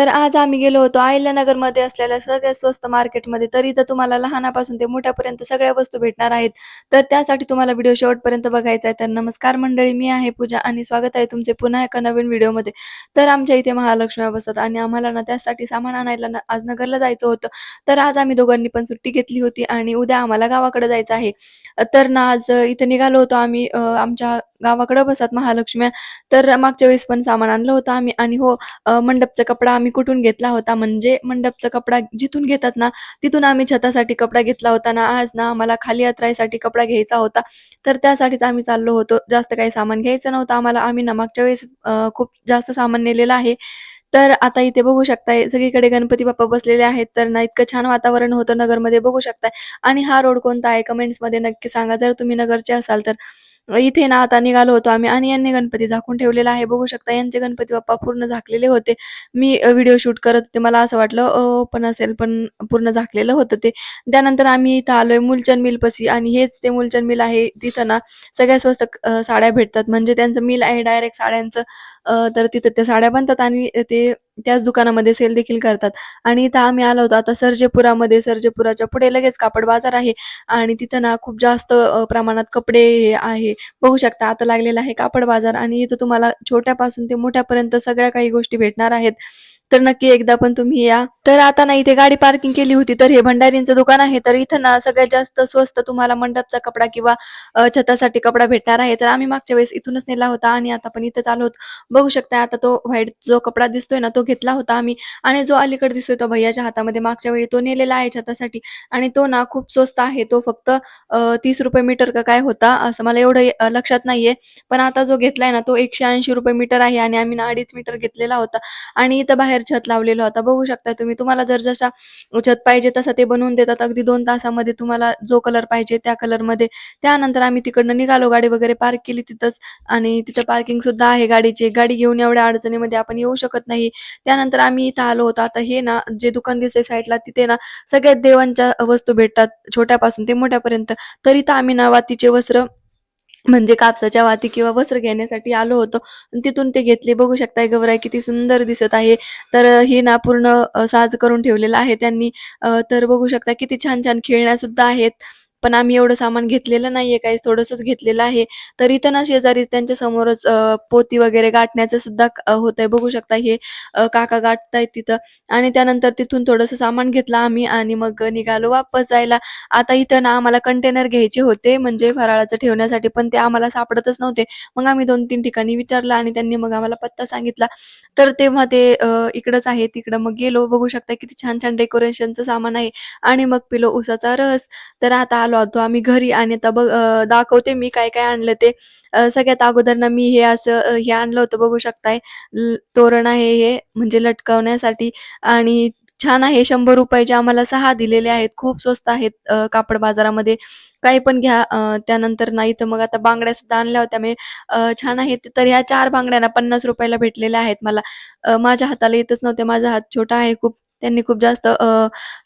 तर आज आम्ही गेलो होतो अहिल्यानगरमध्ये असलेल्या सगळ्यात स्वस्त मार्केटमध्ये. तर इथं तुम्हाला लहानापासून ते मोठ्यापर्यंत सगळ्या वस्तू भेटणार आहेत. तर त्यासाठी तुम्हाला व्हिडिओ शेवटपर्यंत बघायचा आहे. तर नमस्कार मंडळी, मी आहे पूजा आणि स्वागत आहे तुमचे पुन्हा एका नवीन व्हिडिओमध्ये. तर आमच्या इथे महालक्ष्म्या बसतात आणि आम्हाला ना त्यासाठी सामान आणायला आज नगरला जायचं होतं. तर आज आम्ही दोघांनी पण सुट्टी घेतली होती आणि उद्या आम्हाला गावाकडे जायचं आहे. तर ना आज इथे निघालो होतो आम्ही आमच्या गावाकडे बसतात महालक्ष्म्या. तर मागच्या वेळेस पण सामान आणलं होतं आम्ही आणि हो मंडपचा कपडा आम्ही कुठून घेतला होता म्हणजे मंडपचा कपडा जिथून घेतात ना, तिथून आम्ही छतासाठी कपडा घेतला होता ना, आज ना आम्हाला खाली यात्रासाठी कपडा घ्यायचा होता. तर त्यासाठीच आम्ही चाललो होतो. जास्त काही सामान घ्यायचं नव्हतं आम्हाला. आम्ही ना मागच्या वेळेस खूप जास्त सामान नेलेलं आहे. तर आता इथे बघू शकताय सगळीकडे गणपती बाप्पा बसलेले आहेत. तर ना इतकं छान वातावरण होतं नगरमध्ये बघू शकताय. आणि हा रोड कोणता आहे कमेंट्समध्ये नक्की सांगा जर तुम्ही नगरचे असाल तर. इथे ना आता निघालो होतो आम्ही आणि यांनी गणपती झाकून ठेवलेला आहे. बघू शकता यांचे गणपती बाप्पा पूर्ण झाकलेले होते. मी व्हिडिओ शूट करत होते. मला असं वाटलं अ, ओपन असेल पण पूर्ण झाकलेलं होतं ते. त्यानंतर आम्ही इथं आलोय मूलचंद मिलपाशी आणि हेच ते मूलचंद मिल आहे. तिथं ना सगळ्या स्वस्त साड्या भेटतात. म्हणजे त्यांचं मिल आहे डायरेक्ट साड्यांचं. अ, तर तिथं त्या साड्या बनतात आणि ते त्याच दुकानामध्ये सेल देखील करतात. आणि इथं आम्ही आलो होतो आता सर्जेपुरामध्ये. सर्जेपुराच्या पुढे लगेच कापड बाजार आहे आणि तिथं ना खूप जास्त प्रमाणात कपडे हे आहे. बघू शकता आता लागलेला आहे कापड बाजार आणि इथं तुम्हाला छोट्यापासून ते मोठ्यापर्यंत सगळ्या काही गोष्टी भेटणार आहेत. तर नक्की एकदा पण तुम्ही या. तर आता ना इथे गाडी पार्किंग केली होती. तर हे भंडारींचं दुकान आहे. तर इथं ना सगळ्यात जास्त स्वस्त तुम्हाला मंडपचा कपडा किंवा छतासाठी कपडा भेटणार आहे. तर आम्ही मागच्या वेळेस इथूनच नेला होता आणि आता पण इथंच आलो बघू शकता आता तो व्हाईट जो कपडा दिसतोय ना, तो घेतला होता आम्ही आणि जो अलीकडे दिसतोय तो भैयाच्या हातामध्ये मागच्या वेळी तो नेलेला आहे छतासाठी आणि तो ना खूप स्वस्त आहे. तो फक्त अ, ₹30 मीटर का काय होता, असं मला एवढं लक्षात नाहीये. पण आता जो घेतलाय ना, तो ₹180 मीटर आहे आणि आम्ही ना 2.5 मीटर घेतलेला होता आणि इथं बाहेर छत लावलेला होता. बघू शकता तुम्ही. तुम्हाला जर जसा छत पाहिजे तसा ते बनवून देतात. अगदी दोन तासामध्ये तुम्हाला जो कलर पाहिजे त्या कलरमध्ये. त्यानंतर आम्ही तिकडनं निघालो. गाडी वगैरे पार्क केली तिथंच आणि तिथं पार्किंग सुद्धा आहे गाडीची. गाडी घेऊन एवढ्या अडचणीमध्ये आपण येऊ शकत नाही. त्यानंतर आम्ही इथं आलो होतो. आता हे ना जे दुकान दिसते साईडला तिथे ना सगळ्यात देवांच्या वस्तू भेटतात छोट्यापासून ते मोठ्यापर्यंत. तर इथं आम्ही ना वातीचे वस्त्र म्हणजे कापसाच्या वाती किंवा वस्त्र घेण्यासाठी आलो होतो. तिथून ते घेतले. बघू शकताय गवराय किती सुंदर दिसत आहे. तर हे ही ना पूर्ण साज करून ठेवलेला आहे त्यांनी. तर बघू शकता किती छान-छान खेळण्या सुद्धा आहेत. पण आम्ही एवढं सामान घेतलेलं नाहीये काही थोडंसंच घेतलेलं आहे. तर इथं ना शेजारी त्यांच्या समोरच पोती वगैरे गाठण्याचं सुद्धा होत होतंय. बघू शकता हे काका गाठतायत तिथं आणि त्यानंतर तिथून थोडंसं सामान घेतलं आम्ही आणि मग निघालो वापस जायला. आता इथं ना आम्हाला कंटेनर घ्यायचे होते म्हणजे फराळाचं ठेवण्यासाठी, पण ते आम्हाला सापडतच नव्हते. मग आम्ही 2-3 ठिकाणी विचारलं आणि त्यांनी मग आम्हाला पत्ता सांगितला. तर तेव्हा ते इकडंच आहे. तिकडं मग गेलो. बघू शकता किती छान-छान डेकोरेशनचं सामान आहे आणि मग पिलो उसाचा रस. तर आता आलो होतो आम्ही घरी आणि आता बघ दाखवते मी काय-काय आणलं ते. सगळ्यात अगोदर ना मी हे असं हे आणलं होतं बघू शकताय. तोरण आहे हे म्हणजे लटकवण्यासाठी आणि छान आहे. शंभर रुपयाचे आम्हाला सहा दिलेले आहेत. खूप स्वस्त आहेत कापड बाजारामध्ये. काही पण घ्या. त्यानंतर नाही तर मग आता बांगड्या सुद्धा आणल्या होत्या मी. छान आहेत. तर ह्या चार बांगड्यांना पन्नास रुपयाला भेटलेल्या आहेत मला. माझ्या हाताला येतच नव्हत्या. माझा हात छोटा आहे खूप. त्यांनी खूप जास्त अ,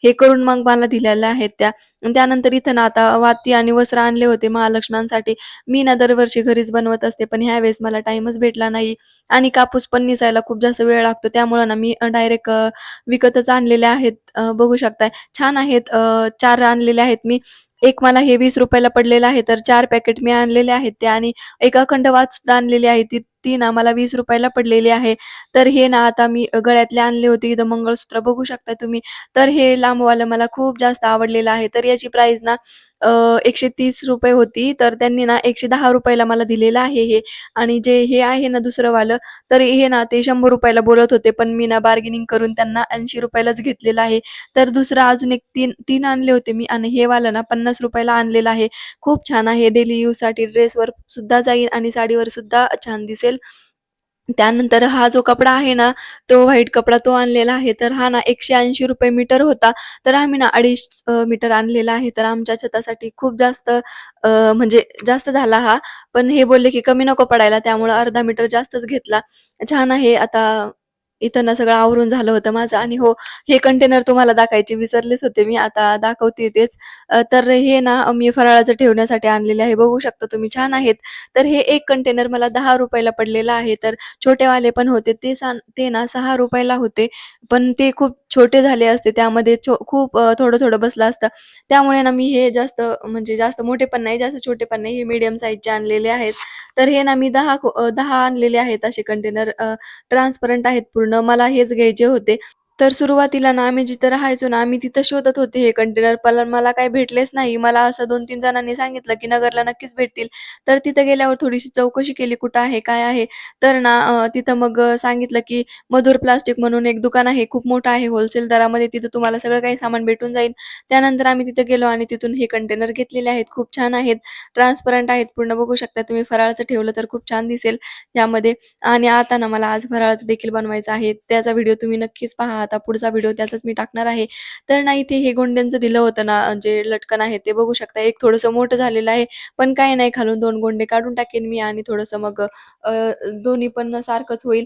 हे करून मग मला दिलेल्या आहेत त्या. त्यानंतर इथं ना आता वाती आणि वस्त्र आणले होते महालक्ष्म्यांसाठी. मी ना दरवर्षी घरीच बनवत असते, पण ह्या वेळेस मला टाइमच भेटला नाही आणि कापूस पण निसायला खूप जास्त वेळ लागतो. त्यामुळं ना मी डायरेक्ट विकतच आणलेले आहेत. बघू शकताय. छान आहेत. अ, 4 आणलेले आहेत मी. एक मला हे वीस रुपयाला पडलेलं आहे. तर चार पॅकेट मी आणलेले आहेत ते आणि एक अखंड वात सुद्धा आणलेली आहे. ती ती ना मला वीस रुपयाला पडलेली आहे. तर हे ना आता मी गळ्यातले आणले होते. इथं मंगळसूत्र बघू शकता तुम्ही. तर हे लांबवालं मला खूप जास्त आवडलेलं आहे. तर याची प्राइस ना अ, ₹130 होती. तर त्यांनी ना एकशे दहा रुपयाला मला दिलेलं आहे हे आणि जे हे आहे ना दुसरं वालं, तर हे ना ते शंभर रुपयाला बोलत होते. पण मी ना बार्गेनिंग करून त्यांना ऐंशी रुपयालाच घेतलेलं आहे. तर दुसरं अजून एक 3 3 आणले होते मी आणि हे वालं ना पन्नास रुपयाला आणलेलं आहे. खूप छान आहे. डेली यूजसाठी ड्रेसवर सुद्धा जाईल आणि साडीवर सुद्धा छान दिसेल. त्यानंतर हा जो कपडा आहे ना, तो व्हाईट कपडा तो आणलेला आहे. तर हा ना ₹180 मीटर होता. तर आम्ही ना अडीच मीटर आणलेला आहे. तर आमच्या छतासाठी खूप जास्त म्हणजे जास्त झाला हा. पण हे बोलले की कमी नको पडायला त्यामुळे अर्धा मीटर जास्तच घेतला. छान आहे. आता इथं ना सगळं आवरून झालं होतं माझं. आणि हो हे कंटेनर तुम्हाला दाखवायचे विसरलेच होते मी. आता दाखवते तेच. तर हे ना मी फराळाचं ठेवण्यासाठी आणलेले आहे. बघू शकता तुम्ही छान आहेत. तर हे एक कंटेनर मला दहा रुपयाला पडलेलं आहे. तर छोटेवाले पण होते. ते सा ते ना सहा रुपयाला होते. पण ते खूप छोटे झाले असते. त्यामध्ये छो खूप थोडं थोडं बसलं असतं. त्यामुळे ना मी हे जास्त म्हणजे जास्त मोठे पण नाही जास्त छोटे पण नाही हे मीडियम साईजचे आणलेले आहेत. तर हे ना मी दहा दहा आणलेले आहेत असे कंटेनर ट्रान्सपरंट आहेत पूर्ण. मला हेच घ्यायचे होते. तर सुरुवातीला ना आम्ही जिथं राहायचो ना आम्ही तिथं शोधत होते हे कंटेनर पण मला काही भेटलेच नाही. मला असं दोन तीन जणांनी सांगितलं की नगरला नक्कीच भेटतील. तर तिथं गेल्यावर थोडीशी चौकशी केली कुठं आहे काय आहे. तर ना तिथं मग सांगितलं की मधुर प्लास्टिक म्हणून एक दुकान आहे खूप मोठं आहे होलसेल दरामध्ये तिथं तुम्हाला सगळं काही सामान भेटून जाईल. त्यानंतर आम्ही तिथं गेलो आणि तिथून हे कंटेनर घेतलेले आहेत खूप छान आहेत. ट्रान्सपरंट आहेत पूर्ण बघू शकता तुम्ही फराळाचं ठेवलं तर खूप छान दिसेल यामध्ये. आणि आता ना मला आज फराळाचं देखील बनवायचं आहे. त्याचा व्हिडिओ तुम्ही नक्कीच पहा. आता पुढचा व्हिडिओ त्याचाच मी टाकणार आहे. तर ना इथे हे गोंड्यांचं दिलं होतं ना, जे लटकन आहे ते बघू शकता. एक थोडंसं मोठं झालेलं आहे, पण काही नाही खालून दोन गोंडे काढून टाकेन मी आणि थोडंसं मग दोन्ही पण सारखंच होईल.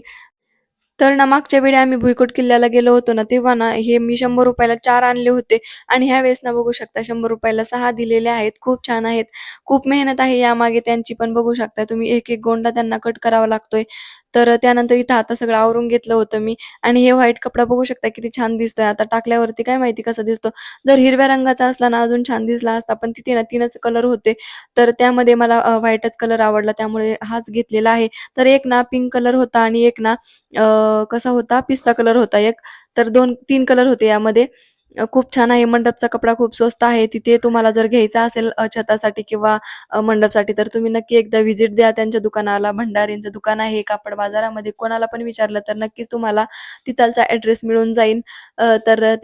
तर ना मागच्या वेळी आम्ही भुईकोट किल्ल्याला गेलो होतो ना, तेव्हा ना हे मी शंभर रुपयाला चार आणले होते आणि ह्या वेळेस ना बघू शकता शंभर रुपयाला सहा दिलेले आहेत. खूप छान आहेत. खूप मेहनत आहे यामागे त्यांची पण बघू शकता तुम्ही एक-एक गोंडा त्यांना कट करावा लागतोय. तर त्यानंतर इथं आता सगळं आवरून घेतलं होतं मी आणि हे व्हाईट कपडा बघू शकता किती छान दिसतोय. आता टाकल्यावरती काय माहिती कसा दिसतो. जर हिरव्या रंगाचा असला ना अजून छान दिसला असता, पण तिथे ना तीनच कलर होते. तर त्यामध्ये मला व्हाईटच कलर आवडला त्यामुळे हाच घेतलेला आहे. तर एक ना पिंक कलर होता आणि एक ना कसा होता पिस्ता कलर होता एक. तर 2-3 कलर होते यामध्ये. खूप छान आहे. मंडपचा कपडा खूप स्वस्त आहे. तिथे तुम्हाला जर घ्यायचा असेल छतासाठी किंवा मंडपसाठी तर तुम्ही नक्की एकदा व्हिजिट द्या त्यांच्या दुकानाला. भंडारींचं दुकान आहे कापड बाजारामध्ये. कोणाला पण विचारलं तर नक्कीच तुम्हाला तिथलचा ऍड्रेस मिळून जाईल. अ, तर